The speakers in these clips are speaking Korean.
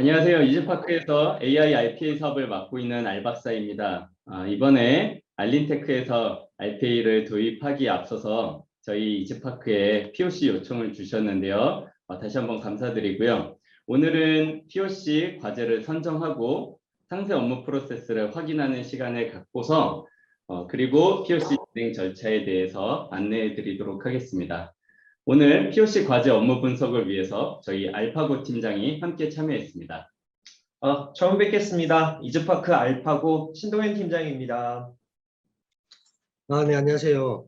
안녕하세요. 이즈파크에서 AI RPA 사업을 맡고 있는 알박사입니다. 아, 이번에 알린테크에서 RPA를 도입하기에 앞서서 저희 이즈파크에 POC 요청을 주셨는데요. 어, 다시 한번 감사드리고요. 오늘은 POC 과제를 선정하고 상세 업무 프로세스를 확인하는 시간을 갖고서 어, 그리고 POC 진행 절차에 대해서 안내해 드리도록 하겠습니다. 오늘 POC 과제 업무 분석을 위해서 저희 알파고 팀장이 함께 참여했습니다. 아, 처음 뵙겠습니다. 이즈파크 알파고 신동현 팀장입니다. 아, 네, 안녕하세요.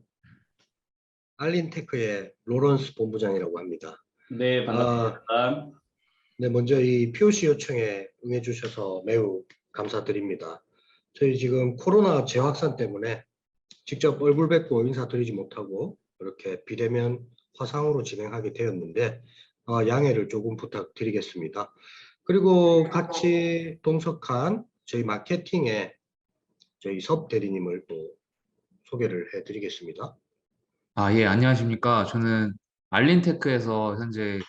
알린테크의 로런스 본부장이라고 합니다. 네, 반갑습니다. 네, 먼저 이 POC 요청에 응해주셔서 매우 감사드립니다. 저희 지금 코로나 재확산 때문에 직접 얼굴 뵙고 인사드리지 못하고 이렇게 비대면 화상으로 진행하게 되었는데 어, 양해를 조금 부탁드리겠습니다. 그리고 같이 동석한 저희 마케팅의 저희 섭 대리님을 또 소개를 해드리겠습니다. 아, 예, 안녕하십니까. 저는 알린테크에서 현재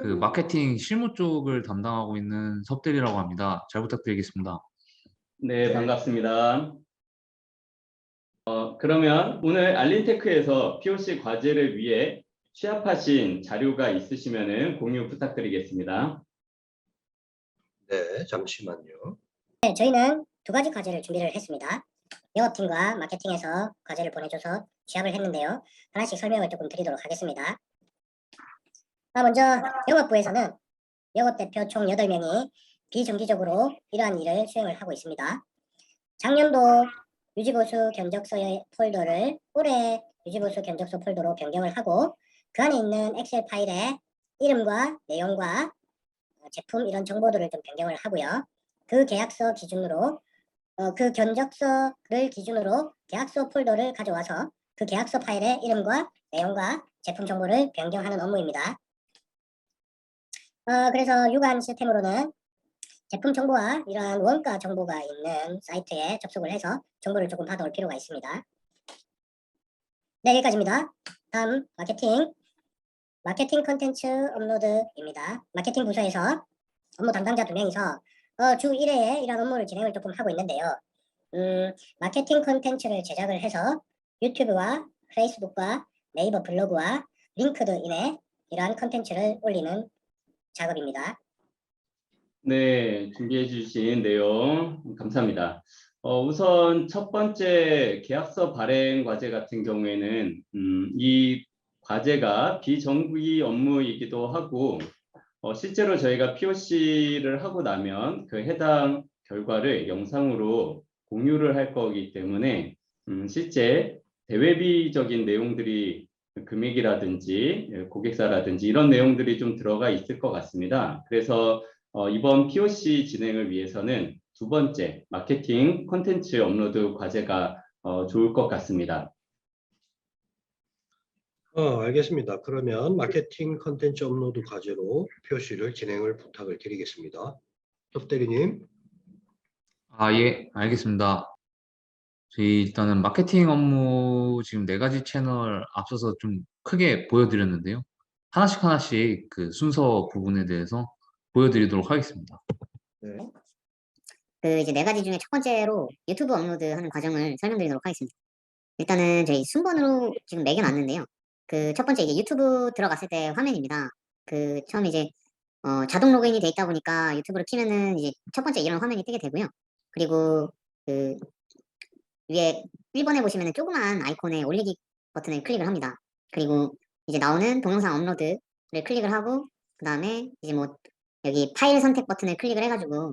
그 마케팅 실무 쪽을 담당하고 있는 섭 대리라고 합니다. 잘 부탁드리겠습니다. 네, 반갑습니다. 어, 그러면 오늘 알린테크에서 POC 과제를 위해 취합하신 자료가 있으시면 공유 부탁드리겠습니다. 네, 잠시만요. 네, 저희는 두 가지 과제를 준비를 했습니다. 영업팀과 마케팅에서 과제를 보내줘서 취합을 했는데요. 하나씩 설명을 조금 드리도록 하겠습니다. 아, 먼저 영업부에서는 영업대표 총 8명이 비정기적으로 이러한 일을 수행을 하고 있습니다. 작년도 유지보수 견적서의 폴더를 올해 유지보수 견적서 폴더로 변경을 하고 그 안에 있는 엑셀 파일에 이름과 내용과 어, 제품 이런 정보들을 좀 변경을 하고요. 그 계약서 기준으로 어, 그 견적서를 기준으로 계약서 폴더를 가져와서 그 계약서 파일의 이름과 내용과 제품 정보를 변경하는 업무입니다. 어, 그래서 유관 시스템으로는 제품 정보와 이러한 원가 정보가 있는 사이트에 접속을 해서 정보를 조금 받아올 필요가 있습니다. 네, 여기까지입니다. 다음 마케팅. 마케팅 컨텐츠 업로드입니다. 마케팅 부서에서 업무 담당자 두 명이서 어, 주 1회에 이런 업무를 진행을 조금 하고 있는데요. 음, 마케팅 콘텐츠를 제작을 해서 유튜브와 페이스북과 네이버 블로그와 링크드인에 이러한 콘텐츠를 올리는 작업입니다. 네, 준비해 주신 내용 감사합니다. 어, 우선 첫 번째 계약서 발행 과제 같은 경우에는 음, 이 과제가 비정부의 업무이기도 하고 어, 실제로 저희가 POC를 하고 나면 그 해당 결과를 영상으로 공유를 할 거기 때문에 음, 실제 대외비적인 내용들이 금액이라든지 예, 고객사라든지 이런 내용들이 좀 들어가 있을 것 같습니다. 그래서 어, 이번 POC 진행을 위해서는 두 번째 마케팅 콘텐츠 업로드 과제가 어, 좋을 것 같습니다. 어, 알겠습니다. 그러면 마케팅 컨텐츠 업로드 과제로 표시를 진행을 부탁을 드리겠습니다. 섭 대리님. 아, 예, 알겠습니다. 저희 일단은 마케팅 업무 지금 네 가지 채널 앞서서 좀 크게 보여드렸는데요. 하나씩 하나씩 그 순서 부분에 대해서 보여드리도록 하겠습니다. 그 이제 네 가지 중에 첫 번째로 유튜브 업로드하는 과정을 설명드리도록 하겠습니다. 일단은 저희 순번으로 지금 매겨놨는데요. 그 첫 번째 이제 유튜브 들어갔을 때 화면입니다. 그 처음 이제 어, 자동 로그인이 돼 있다 보니까 유튜브를 키면은 이제 첫 번째 이런 화면이 뜨게 되고요. 그리고 그 위에 1번에 보시면은 조그만 아이콘에 올리기 버튼을 클릭을 합니다. 그리고 이제 나오는 동영상 업로드를 클릭을 하고 그 다음에 이제 뭐 여기 파일 선택 버튼을 클릭을 해가지고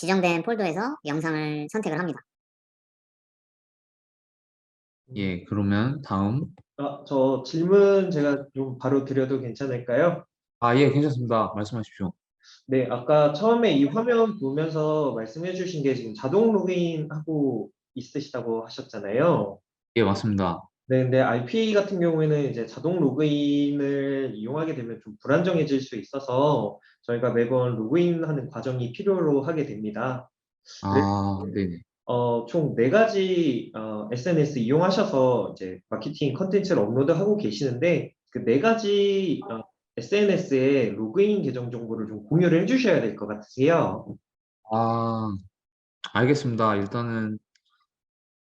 지정된 폴더에서 영상을 선택을 합니다. 예, 그러면 다음. 아, 저 질문 제가 좀 바로 드려도 괜찮을까요? 아, 예, 괜찮습니다. 말씀하십시오. 네, 아까 처음에 이 화면 보면서 말씀해 주신 게 지금 자동 로그인하고 있으시다고 하셨잖아요. 예, 맞습니다. 네, 근데 RPA 같은 경우에는 이제 자동 로그인을 이용하게 되면 좀 불안정해질 수 있어서 저희가 매번 로그인하는 과정이 필요로 하게 됩니다. 아, 네네. 어, 총 네 가지 어, SNS 이용하셔서 이제 마케팅 컨텐츠를 업로드하고 계시는데 그 네 가지 어, SNS에 로그인 계정 정보를 좀 공유를 해주셔야 될 것 같으세요. 아, 알겠습니다. 일단은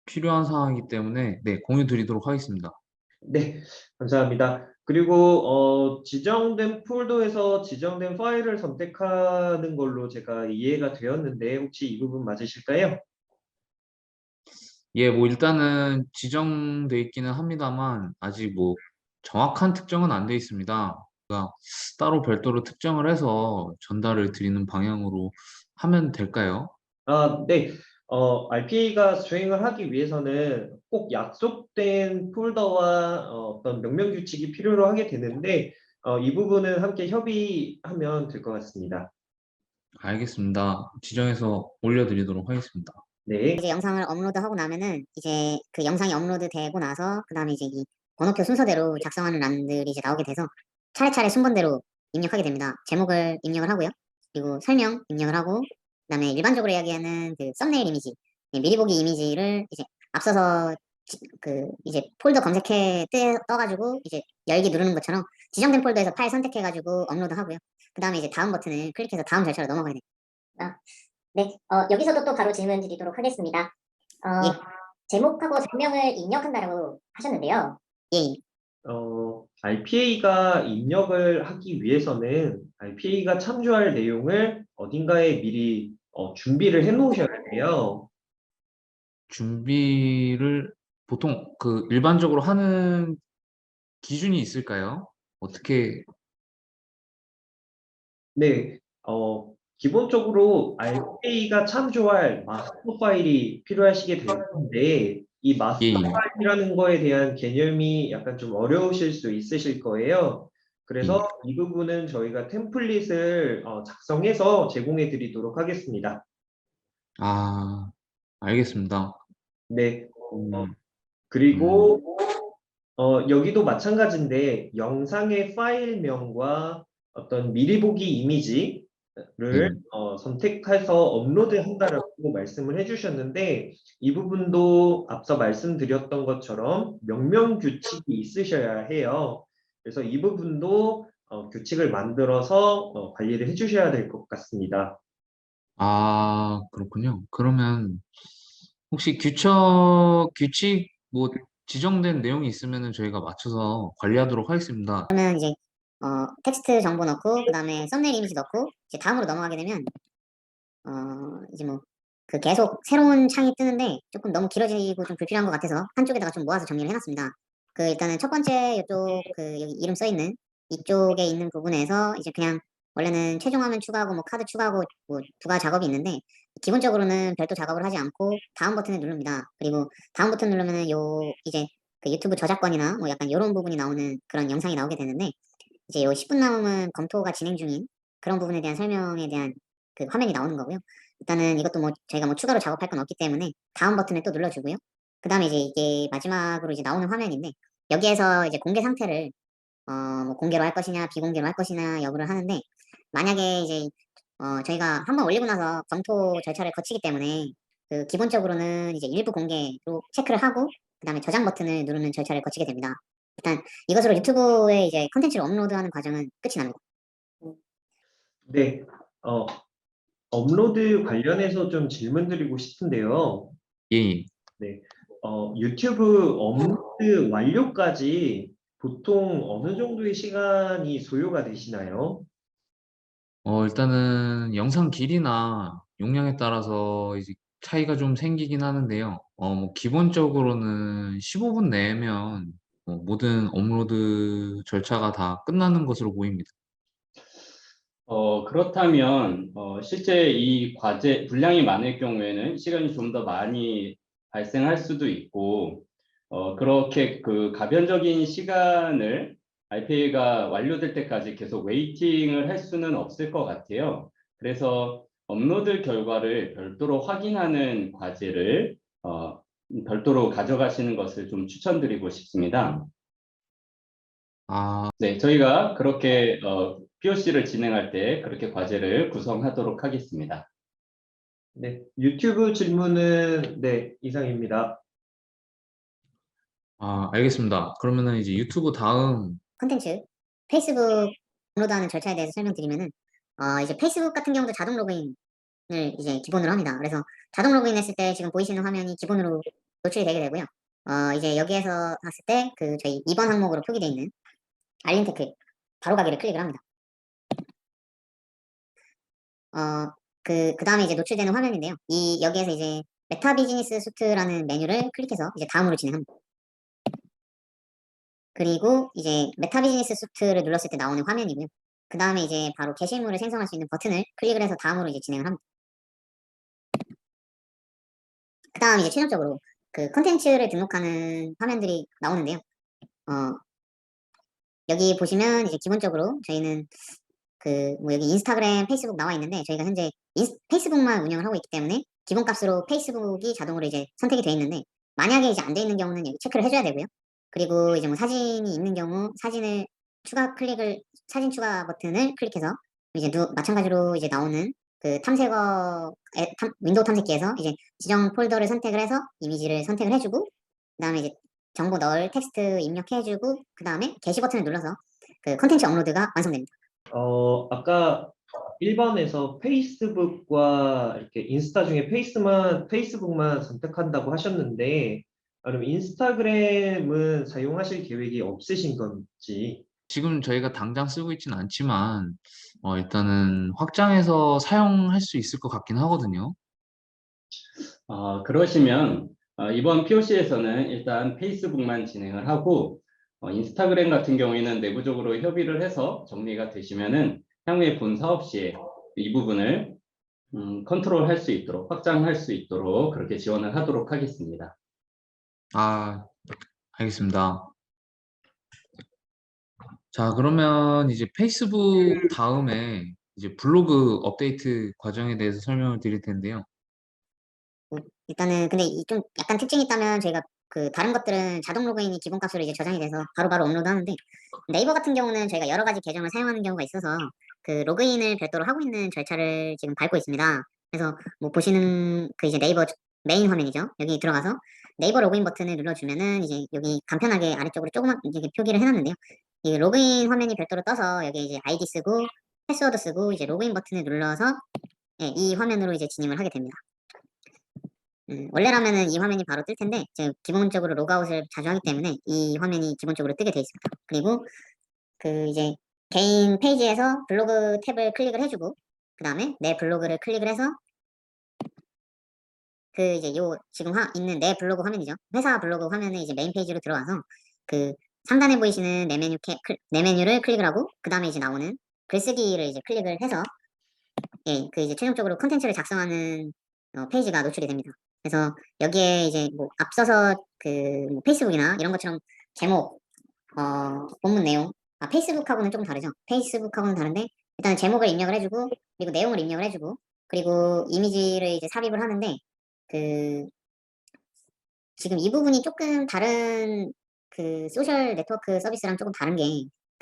필요한 사항이기 때문에 네, 공유 드리도록 하겠습니다. 네, 감사합니다. 그리고 어, 지정된 폴더에서 지정된 파일을 선택하는 걸로 제가 이해가 되었는데 혹시 이 부분 맞으실까요? 예, 뭐 일단은 지정돼 있기는 합니다만 아직 뭐 정확한 특정은 안 돼 있습니다. 그러니까 따로 별도로 특정을 해서 전달을 드리는 방향으로 하면 될까요? 아, 네. 어, RPA가 수행을 하기 위해서는 꼭 약속된 폴더와 어, 어떤 명령 규칙이 필요로 하게 되는데 어, 이 부분은 함께 협의하면 될 것 같습니다. 알겠습니다. 지정해서 올려드리도록 하겠습니다. 네. 이제 영상을 업로드하고 나면은 이제 그 영상이 업로드되고 나서 그 다음에 이제 이 번호표 순서대로 작성하는 란들이 이제 나오게 돼서 차례차례 순번대로 입력하게 됩니다. 제목을 입력을 하고요. 그리고 설명 입력을 하고 그다음에 일반적으로 이야기하는 그 썸네일 이미지, 예, 미리 보기 이미지를 이제 앞서서 지- 그 이제 폴더 검색해 뜨, 떠가지고 이제 열기 누르는 것처럼 지정된 폴더에서 파일 선택해가지고 업로드하고요. 그 다음에 이제 다음 버튼을 클릭해서 다음 절차로 넘어가야 됩니다. 네, 어, 여기서도 또 바로 질문 드리도록 하겠습니다. 어, 제목하고 설명을 입력한다라고 하셨는데요. 예. 어, RPA가 입력을 하기 위해서는 RPA가 참조할 내용을 어딘가에 미리 어, 준비를 해 놓으셔야 돼요. 준비를 보통 그 일반적으로 하는 기준이 있을까요? 어떻게 네, 어, 기본적으로 RPA가 참조할 마스터 파일이 필요하시게 될 텐데, 이 마스터 예, 예. 파일이라는 거에 대한 개념이 약간 좀 어려우실 수 있으실 거예요. 그래서 이 부분은 저희가 템플릿을 어, 작성해서 제공해 드리도록 하겠습니다. 아, 알겠습니다. 네, 음, 그리고 어, 여기도 마찬가지인데 영상의 파일명과 어떤 미리 보기 이미지를 음. 어, 선택해서 업로드한다라고 말씀을 해주셨는데 이 부분도 앞서 말씀드렸던 것처럼 명명 규칙이 있으셔야 해요. 그래서 이 부분도 어, 규칙을 만들어서 어, 관리를 해주셔야 될 것 같습니다. 아, 그렇군요. 그러면 혹시 규칙, 규칙 뭐 지정된 내용이 있으면은 저희가 맞춰서 관리하도록 하겠습니다. 그러면 이제 어, 텍스트 정보 넣고 그 다음에 썸네일 이미지 넣고 이제 다음으로 넘어가게 되면 어, 이제 뭐 그 계속 새로운 창이 뜨는데 조금 너무 길어지고 좀 불필요한 것 같아서 한쪽에다가 좀 모아서 정리를 해놨습니다. 그 일단은 첫 번째 이쪽 그 여기 이름 써 있는 이쪽에 있는 부분에서 이제 그냥 원래는 최종 화면 추가하고 뭐 카드 추가하고 뭐 부가 작업이 있는데 기본적으로는 별도 작업을 하지 않고 다음 버튼을 누릅니다. 그리고 다음 버튼 누르면은 요 이제 그 유튜브 저작권이나 뭐 약간 이런 부분이 나오는 그런 영상이 나오게 되는데 이제 요 10분 남은 검토가 진행 중인 그런 부분에 대한 설명에 대한 그 화면이 나오는 거고요. 일단은 이것도 뭐 저희가 뭐 추가로 작업할 건 없기 때문에 다음 버튼을 또 눌러주고요. 그 다음에 이제 이게 마지막으로 이제 나오는 화면인데 여기에서 이제 공개 상태를 어 뭐 공개로 할 것이냐 비공개로 할 것이냐 여부를 하는데 만약에 이제 어 저희가 한번 올리고 나서 검토 절차를 거치기 때문에 그 기본적으로는 이제 일부 공개로 체크를 하고 그 다음에 저장 버튼을 누르는 절차를 거치게 됩니다. 일단 이것으로 유튜브에 이제 컨텐츠를 업로드하는 과정은 끝이 납니다. 네, 어, 업로드 관련해서 좀 질문 드리고 싶은데요. 예, 예. 어, 유튜브 업로드 완료까지 보통 어느 정도의 시간이 소요가 되시나요? 어, 일단은 영상 길이나 용량에 따라서 이제 차이가 좀 생기긴 하는데요. 어, 뭐 기본적으로는 15분 내면 뭐 모든 업로드 절차가 다 끝나는 것으로 보입니다. 어, 그렇다면 어, 실제 이 과제 분량이 많을 경우에는 시간이 좀 더 많이 발생할 수도 있고 어, 그렇게 그 가변적인 시간을 RPA가 완료될 때까지 계속 웨이팅을 할 수는 없을 것 같아요. 그래서 업로드 결과를 별도로 확인하는 과제를 어, 별도로 가져가시는 것을 좀 추천드리고 싶습니다. 아, 네, 저희가 그렇게 어, POC를 진행할 때 그렇게 과제를 구성하도록 하겠습니다. 네, 유튜브 질문은 네, 이상입니다. 아, 알겠습니다. 그러면은 이제 유튜브 다음 컨텐츠 페이스북 업로드하는 절차에 대해서 설명드리면은 어, 이제 페이스북 같은 경우도 자동 로그인을 이제 기본으로 합니다. 그래서 자동 로그인 했을 때 지금 보이시는 화면이 기본으로 노출이 되게 되고요. 어, 이제 여기에서 봤을 때 그 저희 2번 항목으로 표기되어 있는 알림 테크 바로 가기를 클릭을 합니다. 어, 그, 그 다음에 이제 노출되는 화면인데요. 이, 여기에서 이제 메타 비즈니스 수트라는 메뉴를 클릭해서 이제 다음으로 진행합니다. 그리고 이제 메타 비즈니스 수트를 눌렀을 때 나오는 화면이고요. 그 다음에 이제 바로 게시물을 생성할 수 있는 버튼을 클릭을 해서 다음으로 이제 진행을 합니다. 그 다음 이제 최종적으로 그 컨텐츠를 등록하는 화면들이 나오는데요. 어, 여기 보시면 이제 기본적으로 저희는 그 뭐 여기 인스타그램, 페이스북 나와 있는데 저희가 현재 인스- 페이스북만 운영을 하고 있기 때문에 기본 값으로 페이스북이 자동으로 이제 선택이 되어 있는데 만약에 이제 안 돼 있는 경우는 여기 체크를 해줘야 되고요. 그리고 이제 뭐 사진이 있는 경우 사진을 추가 클릭을 사진 추가 버튼을 클릭해서 이제 누, 마찬가지로 이제 나오는 그 탐색어 에, 탐, 윈도우 탐색기에서 이제 지정 폴더를 선택을 해서 이미지를 선택을 해주고 그다음에 이제 정보 넣을 텍스트 입력해주고 그 다음에 게시 버튼을 눌러서 그 컨텐츠 업로드가 완성됩니다. 어, 아까 1번에서 페이스북과 이렇게 인스타 중에 페이스만, 페이스북만 선택한다고 하셨는데, 아, 그럼 인스타그램은 사용하실 계획이 없으신 건지, 지금 저희가 당장 쓰고 있지는 않지만 어, 일단은 확장해서 사용할 수 있을 것 같긴 하거든요. 어, 그러시면 어, 이번 POC에서는 일단 페이스북만 진행을 하고 어, 인스타그램 같은 경우에는 내부적으로 협의를 해서 정리가 되시면은 향후에 본 사업 시에 이 부분을 음, 컨트롤 할 수 있도록 확장할 수 있도록 그렇게 지원을 하도록 하겠습니다. 아, 알겠습니다. 자, 그러면 이제 페이스북 다음에 이제 블로그 업데이트 과정에 대해서 설명을 드릴 텐데요. 일단은 근데 이좀 약간 특징이 있다면 저희가 그 다른 것들은 자동 로그인이 기본값으로 이제 저장이 돼서 바로바로 업로드하는데 네이버 같은 경우는 저희가 여러 가지 계정을 사용하는 경우가 있어서 그 로그인을 별도로 하고 있는 절차를 지금 밟고 있습니다. 그래서 뭐 보시는 그 이제 네이버 메인 화면이죠. 여기 들어가서 네이버 로그인 버튼을 눌러주면은 이제 여기 간편하게 아래쪽으로 조그만 이렇게 표기를 해놨는데요. 이 로그인 화면이 별도로 떠서 여기 이제 아이디 쓰고 패스워드 쓰고 이제 로그인 버튼을 눌러서 예, 이 화면으로 이제 진입을 하게 됩니다. 음, 원래라면은 이 화면이 바로 뜰 텐데 지금 기본적으로 로그아웃을 자주 하기 때문에 이 화면이 기본적으로 뜨게 돼 있습니다. 그리고 그 이제 개인 페이지에서 블로그 탭을 클릭을 해주고 그 다음에 내 블로그를 클릭을 해서 그 이제 요 지금 화, 있는 내 블로그 화면이죠. 회사 블로그 화면에 이제 메인 페이지로 들어가서 그 상단에 보이시는 내 메뉴 캐, 클- 내 메뉴를 클릭을 하고 그 다음에 이제 나오는 글쓰기를 이제 클릭을 해서 예, 그 이제 최종적으로 콘텐츠를 작성하는 어, 페이지가 노출이 됩니다. 그래서 여기에 이제 뭐 앞서서 그 뭐 페이스북이나 이런 것처럼 제목, 어, 본문 내용, 아 페이스북하고는 조금 다르죠. 페이스북하고는 다른데 일단 제목을 입력을 해주고 그리고 내용을 입력을 해주고 그리고 이미지를 이제 삽입을 하는데 그 지금 이 부분이 조금 다른 그 소셜 네트워크 서비스랑 조금 다른 게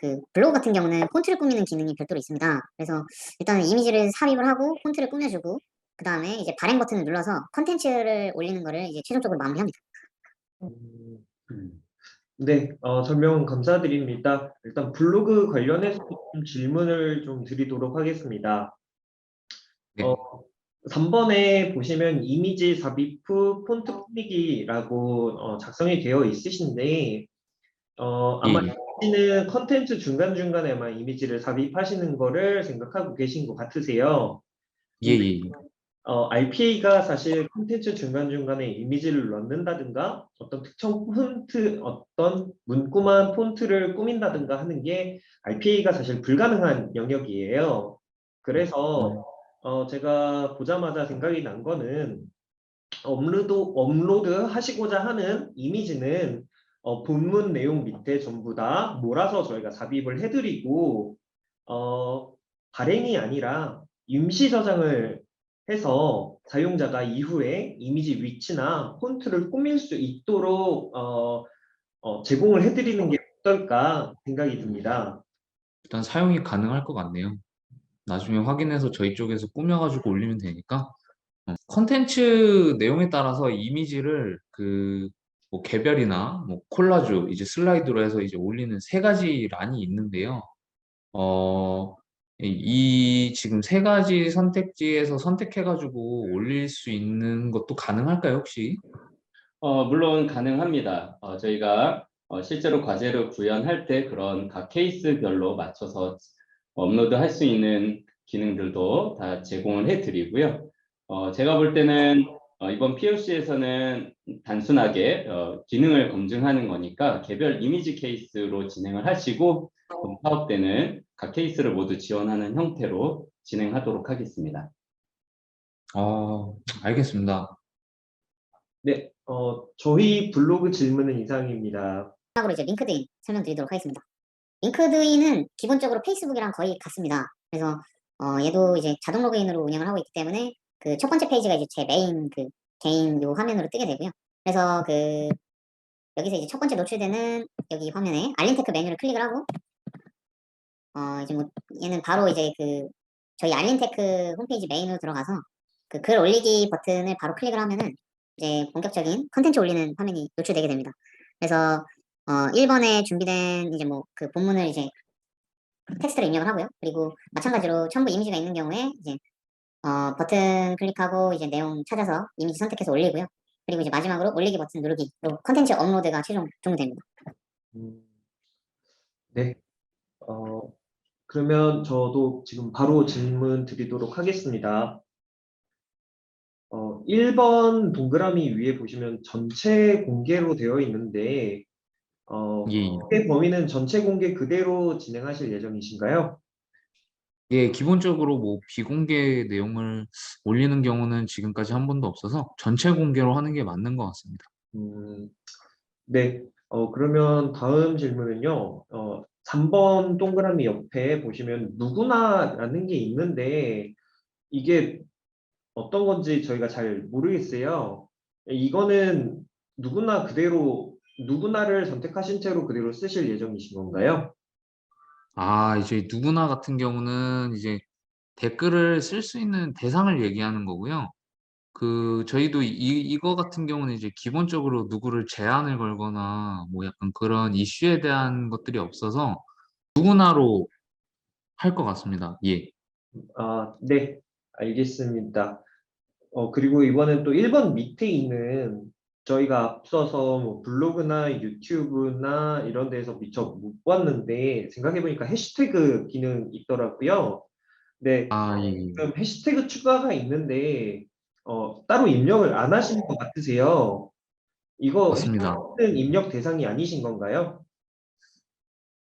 그 블로그 같은 경우는 폰트를 꾸미는 기능이 별도로 있습니다. 그래서 일단은 이미지를 삽입을 하고 폰트를 꾸며주고 그 다음에 이제 발행 버튼을 눌러서 컨텐츠를 올리는 거를 이제 최종적으로 마무리합니다. 음, 음. 네, 어, 설명 감사드립니다. 일단 블로그 관련해서 좀 질문을 좀 드리도록 하겠습니다. 네. 어, 3번에 보시면 이미지 삽입 후 폰트 꾸미기라고 어, 작성이 되어 있으신데 어, 아마 예. 이미지는 컨텐츠 중간중간에 아마 이미지를 삽입하시는 거를 생각하고 계신 것 같으세요. 예, 예, 예. 어, RPA가 사실 콘텐츠 중간중간에 이미지를 넣는다든가 어떤 특정 폰트, 어떤 문구만 폰트를 꾸민다든가 하는 게 RPA가 사실 불가능한 영역이에요. 그래서 어, 제가 보자마자 생각이 난 거는 업로드, 업로드 하시고자 하는 이미지는 어, 본문 내용 밑에 전부 다 몰아서 저희가 삽입을 해드리고 어, 발행이 아니라 임시 저장을 해서 사용자가 이후에 이미지 위치나 폰트를 꾸밀 수 있도록 어, 어, 제공을 해드리는 게 어떨까 생각이 듭니다. 일단 사용이 가능할 것 같네요. 나중에 확인해서 저희 쪽에서 꾸며가지고 올리면 되니까 어, 컨텐츠 내용에 따라서 이미지를 그 뭐 개별이나 뭐 콜라주 이제 슬라이드로 해서 이제 올리는 세 가지 란이 있는데요. 어, 이- 이 지금 세 가지 선택지에서 선택해가지고 올릴 수 있는 것도 가능할까요, 혹시? 어, 물론 가능합니다. 어, 저희가 어, 실제로 과제를 구현할 때 그런 각 케이스별로 맞춰서 업로드 할 수 있는 기능들도 다 제공을 해 드리고요. 어, 제가 볼 때는 어, 이번 POC에서는 단순하게 어, 기능을 검증하는 거니까 개별 이미지 케이스로 진행을 하시고 본 사업 때는 각 케이스를 모두 지원하는 형태로 진행하도록 하겠습니다. 어, 알겠습니다. 네, 어, 저희 블로그 질문은 이상입니다. 마지막으로 이제 링크드인 설명드리도록 하겠습니다. 링크드인은 기본적으로 페이스북이랑 거의 같습니다. 그래서 어, 얘도 이제 자동 로그인으로 운영을 하고 있기 때문에 그 첫 번째 페이지가 이제 제 메인 그 개인 요 화면으로 뜨게 되고요. 그래서 그 여기서 이제 첫 번째 노출되는 여기 화면에 알림테크 메뉴를 클릭을 하고 어 이제 뭐 얘는 바로 이제 그 저희 알림테크 홈페이지 메인으로 들어가서 그 글 올리기 버튼을 바로 클릭을 하면은 이제 본격적인 컨텐츠 올리는 화면이 노출되게 됩니다. 그래서 어 1번에 준비된 이제 뭐 그 본문을 이제 텍스트로 입력을 하고요. 그리고 마찬가지로 첨부 이미지가 있는 경우에 이제 어 버튼 클릭하고 이제 내용 찾아서 이미지 선택해서 올리고요. 그리고 이제 마지막으로 올리기 버튼 누르기로 컨텐츠 업로드가 최종 종료됩니다. 음, 네, 어, 그러면 저도 지금 바로 질문 드리도록 하겠습니다. 어, 1번 동그라미 위에 보시면 전체 공개로 되어 있는데, 어, 예, 예. 공개 범위는 전체 공개 그대로 진행하실 예정이신가요? 예, 기본적으로 뭐 비공개 내용을 올리는 경우는 지금까지 한 번도 없어서 전체 공개로 하는 게 맞는 것 같습니다. 음, 네, 어, 그러면 다음 질문은요, 어, 3번 동그라미 옆에 보시면 누구나라는 게 있는데, 이게 어떤 건지 저희가 잘 모르겠어요. 이거는 누구나 그대로, 누구나를 선택하신 채로 그대로 쓰실 예정이신 건가요? 아, 이제 누구나 같은 경우는 이제 댓글을 쓸 수 있는 대상을 얘기하는 거고요. 그 저희도 이 이거 같은 경우는 이제 기본적으로 누구를 제한을 걸거나 뭐 약간 그런 이슈에 대한 것들이 없어서 누구나로 할 것 같습니다. 예. 아, 네, 알겠습니다. 어, 그리고 이번엔 또 1번 밑에 있는 저희가 앞서서 뭐 블로그나 유튜브나 이런 데서 미처 못 봤는데 생각해보니까 해시태그 기능 있더라고요. 네, 아, 예. 예. 지금 해시태그 추가가 있는데 어, 따로 입력을 안 하시는 것 같으세요. 이거 맞습니다. 해시태그는 입력 대상이 아니신 건가요?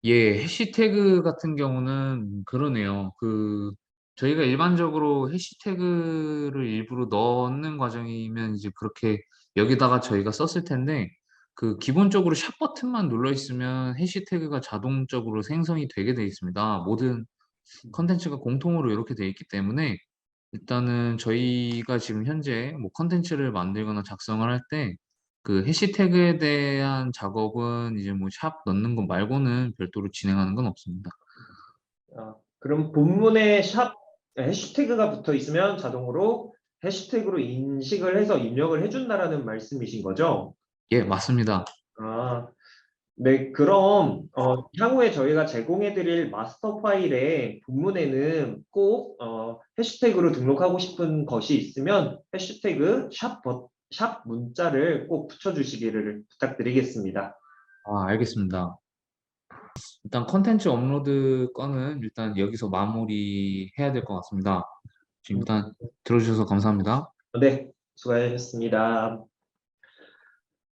예, 해시태그 같은 경우는 그러네요. 그 저희가 일반적으로 해시태그를 일부러 넣는 과정이면 이제 그렇게 여기다가 저희가 썼을 텐데 그 기본적으로 샵 버튼만 눌러 있으면 해시태그가 자동적으로 생성이 되게 돼 있습니다. 모든 컨텐츠가 공통으로 이렇게 돼 있기 때문에 일단은 저희가 지금 현재 뭐 컨텐츠를 만들거나 작성을 할 때 그 해시태그에 대한 작업은 이제 뭐 샵 넣는 것 말고는 별도로 진행하는 건 없습니다. 아, 그럼 본문에 샵 해시태그가 붙어 있으면 자동으로 해시태그로 인식을 해서 입력을 해준다라는 말씀이신 거죠? 예, 맞습니다. 아, 네, 그럼 어, 향후에 저희가 제공해드릴 마스터 파일에 본문에는 꼭 어, 해시태그로 등록하고 싶은 것이 있으면 해시태그 샵, 버, 샵 문자를 꼭 붙여주시기를 부탁드리겠습니다. 아, 알겠습니다. 일단 컨텐츠 업로드 건은 일단 여기서 마무리해야 될 것 같습니다. 지금 일단 들어주셔서 감사합니다. 네, 수고하셨습니다.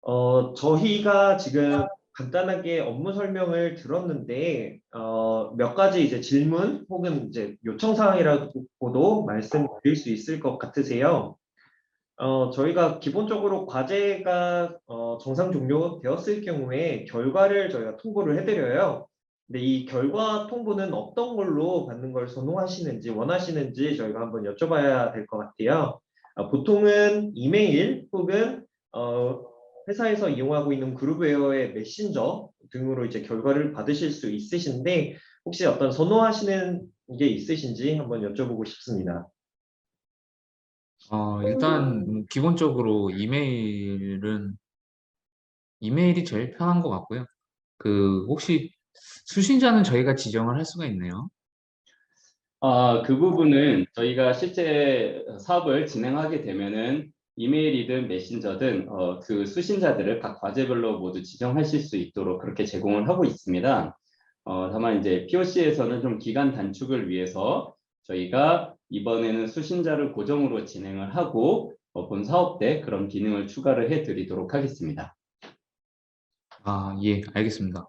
어, 저희가 지금 간단하게 업무 설명을 들었는데, 어, 몇 가지 이제 질문 혹은 이제 요청 사항이라고도 말씀드릴 수 있을 것 같으세요. 어, 저희가 기본적으로 과제가 어, 정상 종료되었을 경우에 결과를 저희가 통보를 해드려요. 근데 이 결과 통보는 어떤 걸로 받는 걸 선호하시는지 원하시는지 저희가 한번 여쭤봐야 될 것 같아요. 아, 보통은 이메일 혹은 어, 회사에서 이용하고 있는 그룹웨어의 메신저 등으로 이제 결과를 받으실 수 있으신데 혹시 어떤 선호하시는 게 있으신지 한번 여쭤보고 싶습니다. 어, 일단 뭐 기본적으로 이메일은 이메일이 제일 편한 것 같고요. 그 혹시 수신자는 저희가 지정을 할 수가 있네요. 아, 그 부분은 저희가 실제 사업을 진행하게 되면은 이메일이든 메신저든 어, 그 수신자들을 각 과제별로 모두 지정하실 수 있도록 그렇게 제공을 하고 있습니다. 어, 다만 이제 POC에서는 좀 기간 단축을 위해서 저희가 이번에는 수신자를 고정으로 진행을 하고 어, 본 사업 때 그런 기능을 추가를 해드리도록 하겠습니다. 아, 예, 알겠습니다.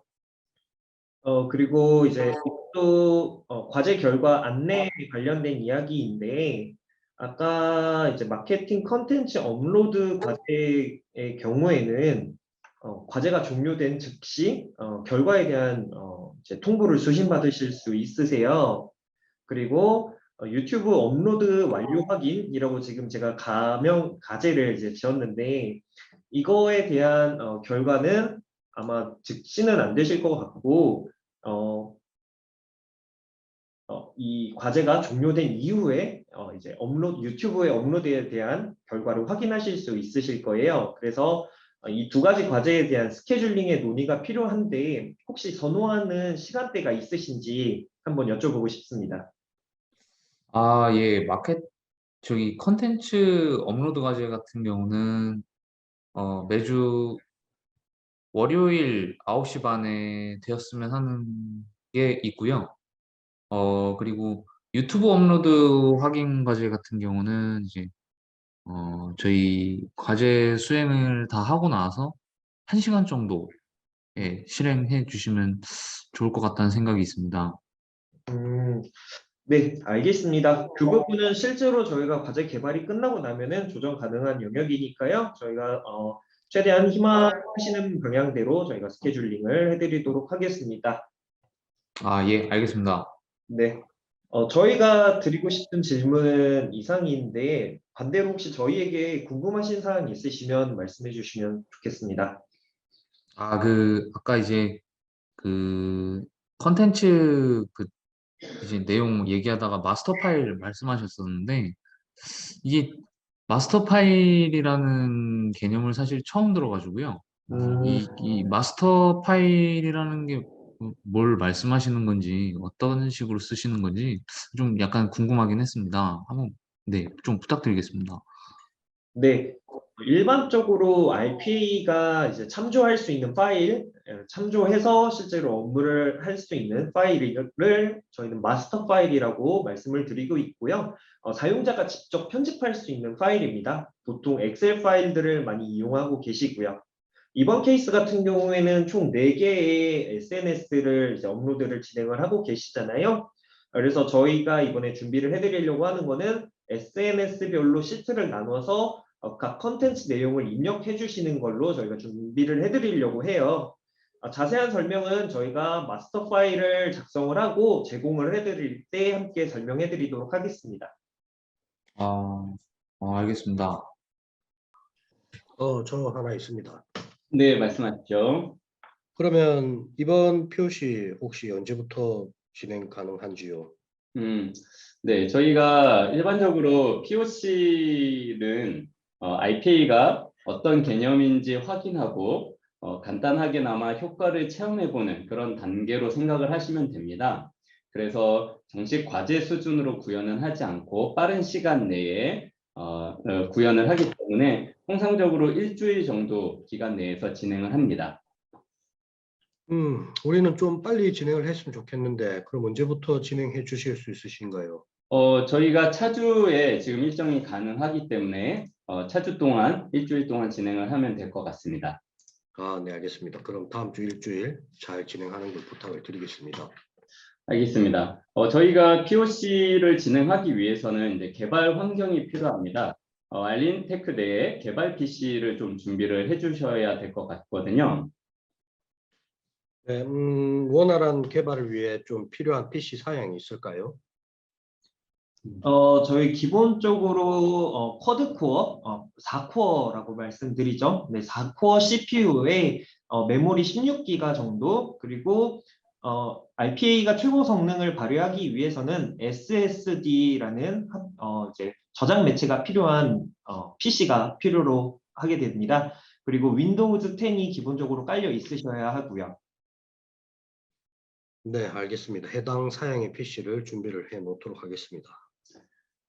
어, 그리고 이제 또 어, 과제 결과 안내 관련된 이야기인데 아까 이제 마케팅 컨텐츠 업로드 과제의 경우에는 어, 과제가 종료된 즉시 어, 결과에 대한 어, 통보를 수신받으실 수 있으세요. 그리고 어, 유튜브 업로드 완료 확인이라고 지금 제가 가명 과제를 이제 지었는데 이거에 대한 어, 결과는 아마 즉시는 안 되실 것 같고 어, 어, 이 과제가 종료된 이후에 어, 이제 업로드 유튜브에 업로드에 대한 결과를 확인하실 수 있으실 거예요. 그래서 어, 이두 가지 과제에 대한 스케줄링의 논의가 필요한데 혹시 선호하는 시간대가 있으신지 한번 여쭤보고 싶습니다. 아, 예, 마켓, 저기 컨텐츠 업로드 과제 같은 경우는 어, 매주 월요일 9시 반에 되었으면 하는 게 있고요. 어, 그리고 유튜브 업로드 확인 과제 같은 경우는 이제 어, 저희 과제 수행을 다 하고 나서 1시간 정도 예, 실행해 주시면 좋을 것 같다는 생각이 있습니다. 음, 네, 알겠습니다. 그 부분은 실제로 저희가 과제 개발이 끝나고 나면은 조정 가능한 영역이니까요. 저희가 어, 최대한 희망하시는 방향대로 저희가 스케줄링을 해드리도록 하겠습니다. 아, 예, 알겠습니다. 네. 어, 저희가 드리고 싶은 질문은 이상인데 반대로 혹시 저희에게 궁금하신 사항 있으시면 말씀해 주시면 좋겠습니다. 아, 그, 아까 이제 그 컨텐츠 그 이제 내용 얘기하다가 마스터 파일 말씀하셨었는데 이게 마스터 파일이라는 개념을 사실 처음 들어가지고요. 음, 이, 이 마스터 파일이라는 게 뭘 말씀하시는 건지 어떤 식으로 쓰시는 건지 좀 약간 궁금하긴 했습니다. 한번 네, 좀 부탁드리겠습니다. 네. 일반적으로 RPA가 이제 참조할 수 있는 파일, 에, 참조해서 실제로 업무를 할 수 있는 파일을 저희는 마스터 파일이라고 말씀을 드리고 있고요. 어, 사용자가 직접 편집할 수 있는 파일입니다. 보통 엑셀 파일들을 많이 이용하고 계시고요. 이번 케이스 같은 경우에는 총 4개의 SNS를 이제 업로드를 진행을 하고 계시잖아요. 그래서 저희가 이번에 준비를 해드리려고 하는 거는 SNS별로 시트를 나눠서 어, 각 컨텐츠 내용을 입력해 주시는 걸로 저희가 준비를 해드리려고 해요. 어, 자세한 설명은 저희가 마스터 파일을 작성을 하고 제공을 해드릴 때 함께 설명해 드리도록 하겠습니다. 아, 어, 알겠습니다. 어, 저 하나 있습니다. 네, 말씀하시죠. 그러면 이번 POC 혹시 언제부터 진행 가능한지요? 음, 네, 저희가 일반적으로 POC는 IPA가 어떤 개념인지 확인하고 어, 간단하게나마 효과를 체험해보는 그런 단계로 생각을 하시면 됩니다. 그래서 정식 과제 수준으로 구현은 하지 않고 빠른 시간 내에 어, 어, 구현을 하기 때문에 통상적으로 일주일 정도 기간 내에서 진행을 합니다. 음, 우리는 좀 빨리 진행을 했으면 좋겠는데 그럼 언제부터 진행해 주실 수 있으신가요? 어, 저희가 차주에 지금 일정이 가능하기 때문에 어, 차주 동안 일주일 동안 진행을 하면 될 것 같습니다. 아, 네, 알겠습니다. 그럼 다음 주 일주일 잘 진행하는 걸 부탁을 드리겠습니다. 알겠습니다. 어, 저희가 POC를 진행하기 위해서는 이제 개발 환경이 필요합니다. 어, 알린 테크 내에 개발 PC를 좀 준비를 해주셔야 될 것 같거든요. 네, 음, 원활한 개발을 위해 좀 필요한 PC 사양이 있을까요? 어, 저희 기본적으로 어, 쿼드코어, 어, 4코어라고 말씀드리죠. 네, 4코어 CPU에 어, 메모리 16기가 정도, 그리고 어, RPA가 최고 성능을 발휘하기 위해서는 SSD라는 어, 이제 저장 매체가 필요한 어, PC가 필요로 하게 됩니다. 그리고 윈도우즈 10이 기본적으로 깔려 있으셔야 하고요. 네, 알겠습니다. 해당 사양의 PC를 준비를 해 놓도록 하겠습니다.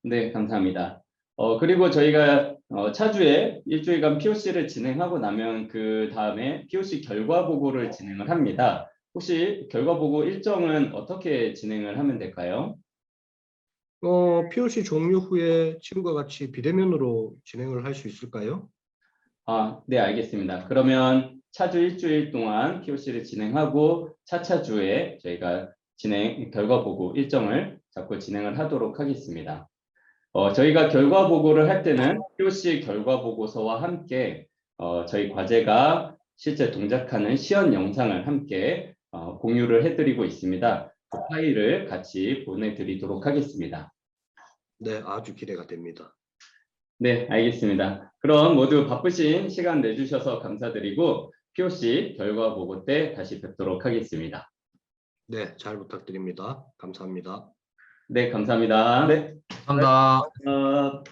네, 감사합니다. 어, 그리고 저희가 어, 차주에 일주일간 POC를 진행하고 나면 그 다음에 POC 결과 보고를 진행을 합니다. 혹시 결과 보고 일정은 어떻게 진행을 하면 될까요? 어, POC 종료 후에 지금과 같이 비대면으로 진행을 할 수 있을까요? 아, 네, 알겠습니다. 그러면 차주 일주일 동안 POC를 진행하고 차차주에 저희가 진행 결과 보고 일정을 잡고 진행을 하도록 하겠습니다. 어, 저희가 결과 보고를 할 때는 POC 결과 보고서와 함께 어, 저희 과제가 실제 동작하는 시연 영상을 함께 어, 공유를 해드리고 있습니다. 그 파일을 같이 보내드리도록 하겠습니다. 네, 아주 기대가 됩니다. 네, 알겠습니다. 그럼 모두 바쁘신 시간 내주셔서 감사드리고 POC 결과 보고 때 다시 뵙도록 하겠습니다. 네, 잘 부탁드립니다. 감사합니다. 네, 감사합니다. 네. 감사합니다. 어,